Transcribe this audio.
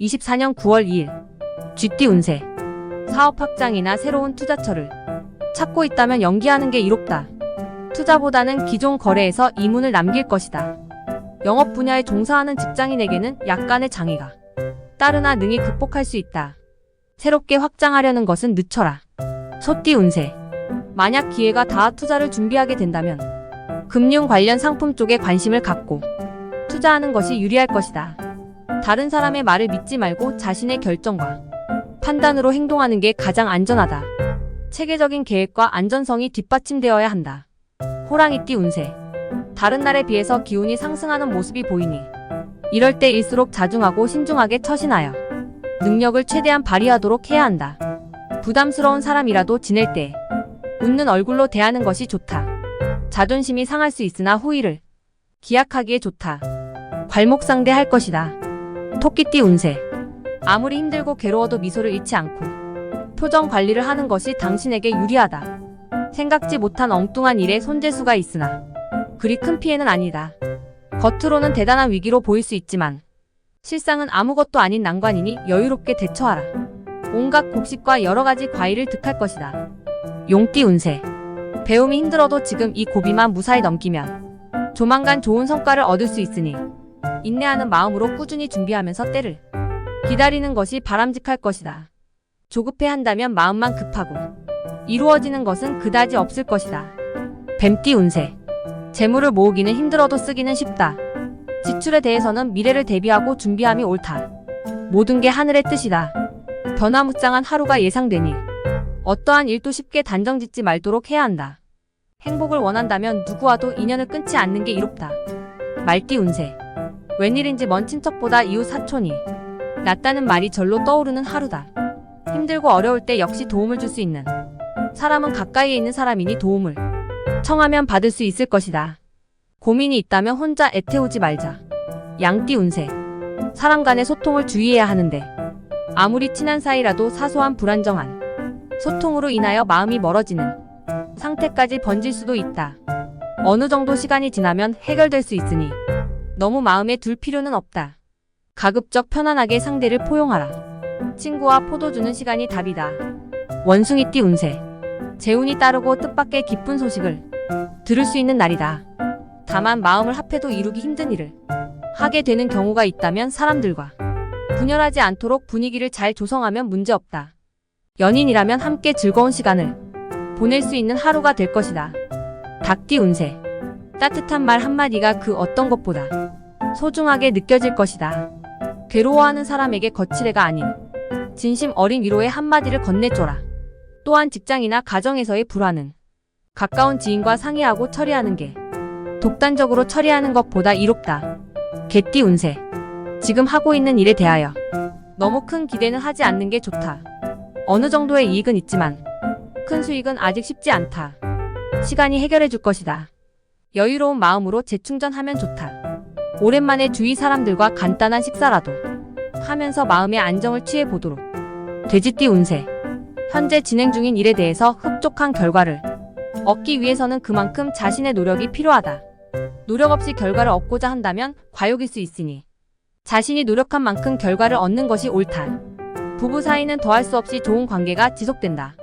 24년 9월 2일 쥐띠 운세 사업 확장이나 새로운 투자처를 찾고 있다면 연기하는 게 이롭다. 투자보다는 기존 거래에서 이문을 남길 것이다. 영업 분야에 종사하는 직장인에게는 약간의 장애가 따르나 능히 극복할 수 있다. 새롭게 확장하려는 것은 늦춰라. 소띠 운세 만약 기회가 닿아 투자를 준비하게 된다면 금융 관련 상품 쪽에 관심을 갖고 투자하는 것이 유리할 것이다. 다른 사람의 말을 믿지 말고 자신의 결정과 판단으로 행동하는 게 가장 안전하다. 체계적인 계획과 안전성이 뒷받침되어야 한다. 호랑이띠 운세. 다른 날에 비해서 기운이 상승하는 모습이 보이니 이럴 때일수록 자중하고 신중하게 처신하여 능력을 최대한 발휘하도록 해야 한다. 부담스러운 사람이라도 지낼 때 웃는 얼굴로 대하는 것이 좋다. 자존심이 상할 수 있으나 후일을 기약하기에 좋다. 괄목상대 할 것이다. 토끼띠 운세. 아무리 힘들고 괴로워도 미소를 잃지 않고 표정 관리를 하는 것이 당신에게 유리하다. 생각지 못한 엉뚱한 일에 손재수가 있으나 그리 큰 피해는 아니다. 겉으로는 대단한 위기로 보일 수 있지만 실상은 아무것도 아닌 난관이니 여유롭게 대처하라. 온갖 곡식과 여러 가지 과일을 득할 것이다. 용띠 운세. 배움이 힘들어도 지금 이 고비만 무사히 넘기면 조만간 좋은 성과를 얻을 수 있으니 인내하는 마음으로 꾸준히 준비하면서 때를 기다리는 것이 바람직할 것이다. 조급해 한다면 마음만 급하고 이루어지는 것은 그다지 없을 것이다. 뱀띠 운세. 재물을 모으기는 힘들어도 쓰기는 쉽다. 지출에 대해서는 미래를 대비하고 준비함이 옳다. 모든 게 하늘의 뜻이다. 변화무쌍한 하루가 예상되니 어떠한 일도 쉽게 단정짓지 말도록 해야 한다. 행복을 원한다면 누구와도 인연을 끊지 않는 게 이롭다. 말띠 운세. 웬일인지 먼 친척보다 이웃 사촌이 낫다는 말이 절로 떠오르는 하루다. 힘들고 어려울 때 역시 도움을 줄 수 있는 사람은 가까이에 있는 사람이니 도움을 청하면 받을 수 있을 것이다. 고민이 있다면 혼자 애태우지 말자. 양띠 운세. 사람 간의 소통을 주의해야 하는데 아무리 친한 사이라도 사소한 불안정한 소통으로 인하여 마음이 멀어지는 상태까지 번질 수도 있다. 어느 정도 시간이 지나면 해결될 수 있으니 너무 마음에 둘 필요는 없다. 가급적 편안하게 상대를 포용하라. 친구와 포도 주는 시간이 답이다. 원숭이띠 운세. 재운이 따르고 뜻밖의 기쁜 소식을 들을 수 있는 날이다. 다만 마음을 합해도 이루기 힘든 일을 하게 되는 경우가 있다면 사람들과 분열하지 않도록 분위기를 잘 조성하면 문제없다. 연인이라면 함께 즐거운 시간을 보낼 수 있는 하루가 될 것이다. 닭띠 운세. 따뜻한 말 한마디가 그 어떤 것보다 소중하게 느껴질 것이다. 괴로워하는 사람에게 거칠애가 아닌 진심 어린 위로의 한마디를 건네줘라. 또한 직장이나 가정에서의 불화는 가까운 지인과 상의하고 처리하는 게 독단적으로 처리하는 것보다 이롭다. 개띠 운세. 지금 하고 있는 일에 대하여 너무 큰 기대는 하지 않는 게 좋다. 어느 정도의 이익은 있지만 큰 수익은 아직 쉽지 않다. 시간이 해결해 줄 것이다. 여유로운 마음으로 재충전하면 좋다. 오랜만에 주위 사람들과 간단한 식사라도 하면서 마음의 안정을 취해 보도록. 돼지띠 운세. 현재 진행 중인 일에 대해서 흡족한 결과를 얻기 위해서는 그만큼 자신의 노력이 필요하다. 노력 없이 결과를 얻고자 한다면 과욕일 수 있으니 자신이 노력한 만큼 결과를 얻는 것이 옳다. 부부 사이는 더할 수 없이 좋은 관계가 지속된다.